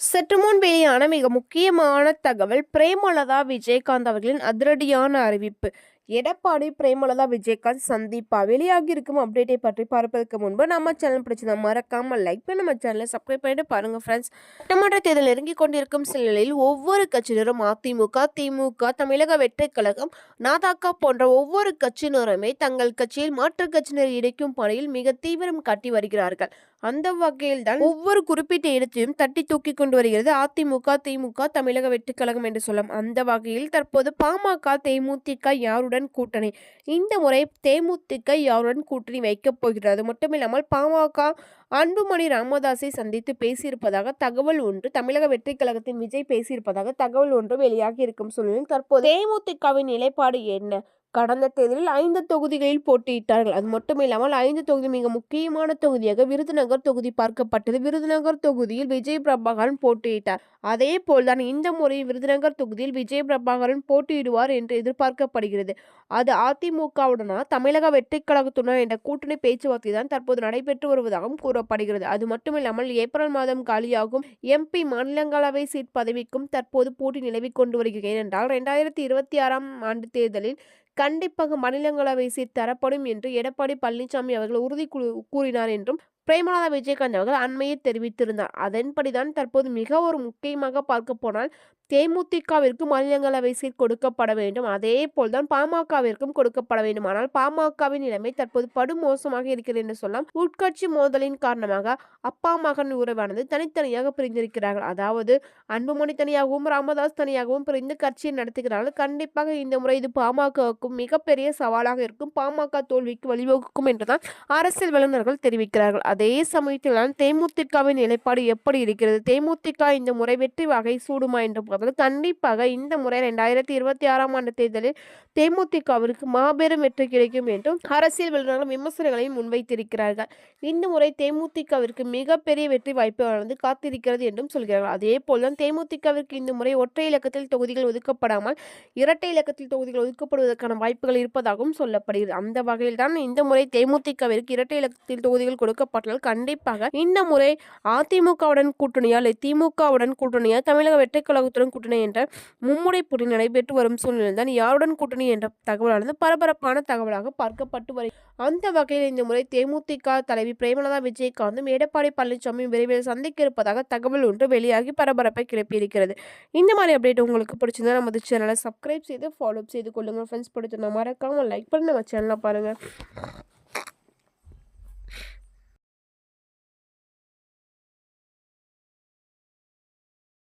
சற்று முன் வெளியான மிக முக்கியமான தகவல் பிரேமலதா விஜயகாந்த் அவர்களின் அதிரடியான அறிவிப்பு. எடப்பாடி பிரேமலதா விஜயகாந்த் சந்திப்பா வெளியாகி இருக்கும் அப்டேட்டை பற்றி பார்ப்பதற்கு முன்பு நம்ம சேனல் பிடிச்சதை மறக்காம லைக் பண்ணி நம்ம சேனலை சப்ஸ்கிரைப் பண்ணிட்டு பாருங்க ஃப்ரெண்ட்ஸ் சட்டமன்ற தேர்தல் நெருங்கி கொண்டிருக்கும் சூழ்நிலையில் ஒவ்வொரு கட்சியினரும் அதிமுக திமுக தமிழக வெற்றி கழகம் நாதாக்கா போன்ற ஒவ்வொரு கட்சியினருமே தங்கள் கட்சியில் மாற்றுக் கட்சியினர் இணைக்கும் பணியில் மிக தீவிரம் காட்டி வருகிறார்கள். அந்த வகையில் தான் ஒவ்வொரு குறிப்பிட்ட இடத்தையும் தட்டி தூக்கி கொண்டு வருகிறது அதிமுக திமுக தமிழக வெற்றி கழகம் என்று சொல்லலாம். அந்த வகையில் தற்போது பாமக தேமுதிக யாருடன் கூட்டணி? இந்த முறை தேமுதிக யாருடன் கூட்டணி வைக்கப் போகிறது? அது மட்டுமில்லாமல் பாமக அன்புமணி ராமதாஸை சந்தித்து பேசியிருப்பதாக தகவல் ஒன்று தமிழக வெற்றிக் கழகத்தின் விஜய் பேசியிருப்பதாக தகவல் ஒன்று வெளியாகி இருக்கும் சூழ்நிலையில் தற்போது தேமுதிகவின் நிலைப்பாடு என்ன? கடந்த தேர்தலில் ஐந்து தொகுதிகளில் போட்டியிட்டார்கள். அது மட்டும் இல்லாமல் ஐந்து தொகுதி மிக முக்கியமான தொகுதியாக விருதுநகர் தொகுதி பார்க்கப்பட்டது. விருதுநகர் தொகுதியில் விஜய் பிரபாகரன் போட்டியிட்டார். அதே போல்தான் இந்த முறை விருதுநகர் தொகுதியில் விஜய் பிரபாகரன் போட்டியிடுவார் என்று எதிர்பார்க்கப்படுகிறது. அது அதிமுகவுடனா தமிழக வெற்றி கழகத்துடன் என்ற கூட்டணி பேச்சுவார்த்தை தான் தற்போது நடைபெற்று வருவதாகவும் கூறப்படுகிறது அது மட்டுமில்லாமல் ஏப்ரல் மாதம் காலியாகும் எம்பி மாநிலங்களவை சீட் பதவிக்கும் தற்போது போட்டி நிலவி கொண்டு வருகிறது. ஏனென்றால் இரண்டாயிரத்தி இருபத்தி ஆறாம் ஆண்டு தேர்தலில் கண்டிப்பாக மாநிலங்களவை சீட் தரப்படும் என்று எடப்பாடி பழனிசாமி அவர்கள் உறுதி கூறினார் என்றும் பிரேமலதா விஜயகாந்த் அவர்கள் அண்மையில் தெரிவித்திருந்தார். அதன்படிதான் தற்போது மிக ஒரு முக்கியமாக பார்க்க போனால் தேமுதிகவிற்கு மாநிலங்களவை சீட் கொடுக்கப்பட வேண்டும். அதே போல்தான் பாமகவிற்கும் கொடுக்கப்பட வேண்டும். ஆனால் பாமகவின் நிலைமை தற்போது படுமோசமாக இருக்கிறது என்று சொல்லலாம் உட்கட்சி மோதலின் காரணமாக அப்பா மகன் உறவானது தனித்தனியாக பிரிந்திருக்கிறார்கள். அதாவது அன்புமணி தனியாகவும் ராமதாஸ் தனியாகவும் பிரிந்து கட்சியை நடத்துகிறார்கள். கண்டிப்பாக இந்த முறை இது பாமகவுக்கும் மிகப்பெரிய சவாலாக இருக்கும். பாமக தோல்விக்கு வழிவகுக்கும் என்றுதான் அரசியல் வல்லுநர்கள் தெரிவிக்கிறார்கள். அதே சமயத்தில் தான் தேமுதிகவின் நிலைப்பாடு எப்படி இருக்கிறது? தேமுதிக இந்த முறை வெற்றி வகை சூடுமா என்று பார்த்தால் கண்டிப்பாக இந்த முறை ரெண்டாயிரத்தி இருபத்தி ஆறாம் ஆண்டு தேர்தலில் தேமுதிகவிற்கு மாபெரும் வெற்றி கிடைக்கும் என்றும் அரசியல் வல்லுநர்கள் விமர்சனங்களையும் முன்வைத்திருக்கிறார்கள். இந்த முறை தேமுதிகவிற்கு மிகப்பெரிய வெற்றி வாய்ப்பு வந்து காத்திருக்கிறது என்றும் சொல்கிறார்கள். அதே போல்தான் தேமுதிகவிற்கு இந்த முறை ஒற்றை இலக்கத்தில் தொகுதிகள் ஒதுக்கப்படாமல் இரட்டை இலக்கத்தில் தொகுதிகள் ஒதுக்கப்படுவதற்கான வாய்ப்புகள் இருப்பதாகவும் சொல்லப்படுகிறது. அந்த வகையில் தான் இந்த முறை தேமுதிகவிற்கு இரட்டை இலக்கத்தில் தொகுதிகள் கொடுக்கப்பட்ட கொடுக்கப்பட்டால் கண்டிப்பாக இந்த முறை அதிமுகவுடன் கூட்டணியா இல்லை திமுகவுடன் கூட்டணியா தமிழக வெற்றிக் கழகத்துடன் கூட்டணி என்ற மும்முனை போட்டி நடைபெற்று வரும் சூழ்நிலையில் தான் யாருடன் கூட்டணி என்ற தகவலானது பரபரப்பான தகவலாக பார்க்கப்பட்டு வரை அந்த வகையில் இந்த முறை தேமுதிக தலைவி பிரேமலதா விஜயகாந்தும் எடப்பாடி பழனிசாமி விரைவில் சந்திக்க இருப்பதாக தகவல் ஒன்று வெளியாகி பரபரப்பை கிளப்பியிருக்கிறது. இந்த மாதிரி அப்டேட் உங்களுக்கு பிடிச்சிருந்தா நமது சேனலை சப்ஸ்கிரைப் செய்து ஃபாலோ செய்து கொள்ளுங்கள் ஃப்ரெண்ட்ஸ் பிடிச்சிருந்தா மறக்காமல் லைக் பண்ணி நம்ம சேனலை பாருங்கள்